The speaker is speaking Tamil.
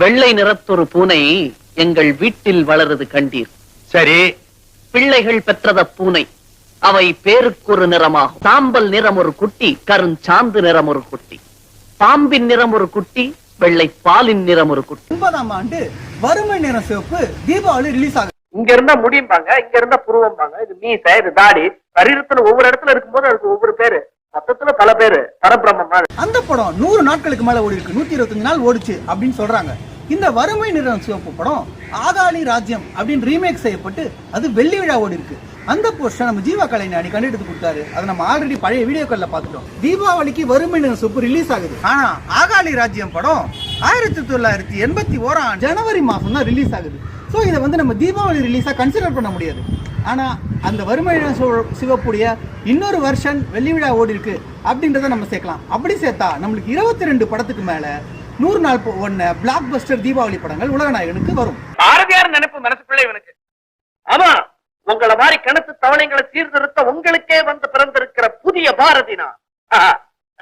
வெள்ளை நிறத்தொரு பூனை எங்கள் வீட்டில் வளருது கண்டீர். சரி. பிள்ளைகள் பெற்றத பூனை அவை பேருக்கொரு நிறமாகும். சாம்பல் நிறம் ஒரு குட்டி கருஞ்சாந்து நிறம் ஒரு குட்டி. பாம்பின் நிறம் ஒரு குட்டி வெள்ளை பாலின் நிறம் ஒரு குட்டி. ஒன்பதாம் ஆண்டு வறுமை நிற சிவப்பு தீபாவளி ரிலீஸ் ஆகுது. இங்க இருந்தா முடியும்பாங்க இங்க இருந்தா புருவம்பாங்க. இது மீசை இது தாடி. சரீரத்துல ஒவ்வொரு இடத்துல இருக்கும்போது அதுக்கு ஒவ்வொரு பேரு. மொத்தத்துல பல பேரு. பரபிரம்மம் அந்த படம் நூறு நாட்களுக்கு மேல ஓடி இருக்கு நூத்தி இருபத்தஞ்சு நாள் ஓடிச்சு அப்படின்னு சொல்றாங்க. இந்த வறுமை நிறம் சிவப்பு படம் ஆகாலி ராஜ்யம் அப்படின்னு ரீமேக் செய்யப்பட்டு அது வெள்ளி விழா இருக்கு. அந்த போஸ்டர் நம்ம ஜீவா கலைஞானி கண்டெடுத்து கொடுத்தாரு. அதை நம்ம ஆல்ரெடி பழைய வீடியோக்கள்ல பார்த்துட்டோம். தீபாவளிக்கு வறுமை நிறம் சிவப்பு ரிலீஸ் ஆகுது. ஆனா ஆகாலி ராஜ்யம் படம் ஆயிரத்தி தொள்ளாயிரத்தி எண்பத்தி ஓராம் ஜனவரி மாசம் தான் ரிலீஸ் ஆகுது. ஸோ இதை வந்து நம்ம தீபாவளி ரிலீஸாக கன்சிடர் பண்ண முடியாது. ஆனால் அந்த வறுமை சிவப்புடைய இன்னொரு வருஷன் வெள்ளி விழா ஓடி இருக்கு அப்படின்றத நம்ம சேர்க்கலாம். அப்படி சேர்த்தா நம்மளுக்கு இருபத்தி ரெண்டு படத்துக்கு மேலே நூறு நாள் ஒன்னு பிளாக் பஸ்டர் தீபாவளி படங்கள் உலகநாயகனுக்கு வரும். பாரதியார் நினைப்பு மனசுக்குள்ள இவனுக்கு. ஆமா உங்களை மாதிரி கணத்து தவணைகளை சீர்திருத்த உங்களுக்கே வந்து பிறந்திருக்கிற புதிய பாரதி நான்.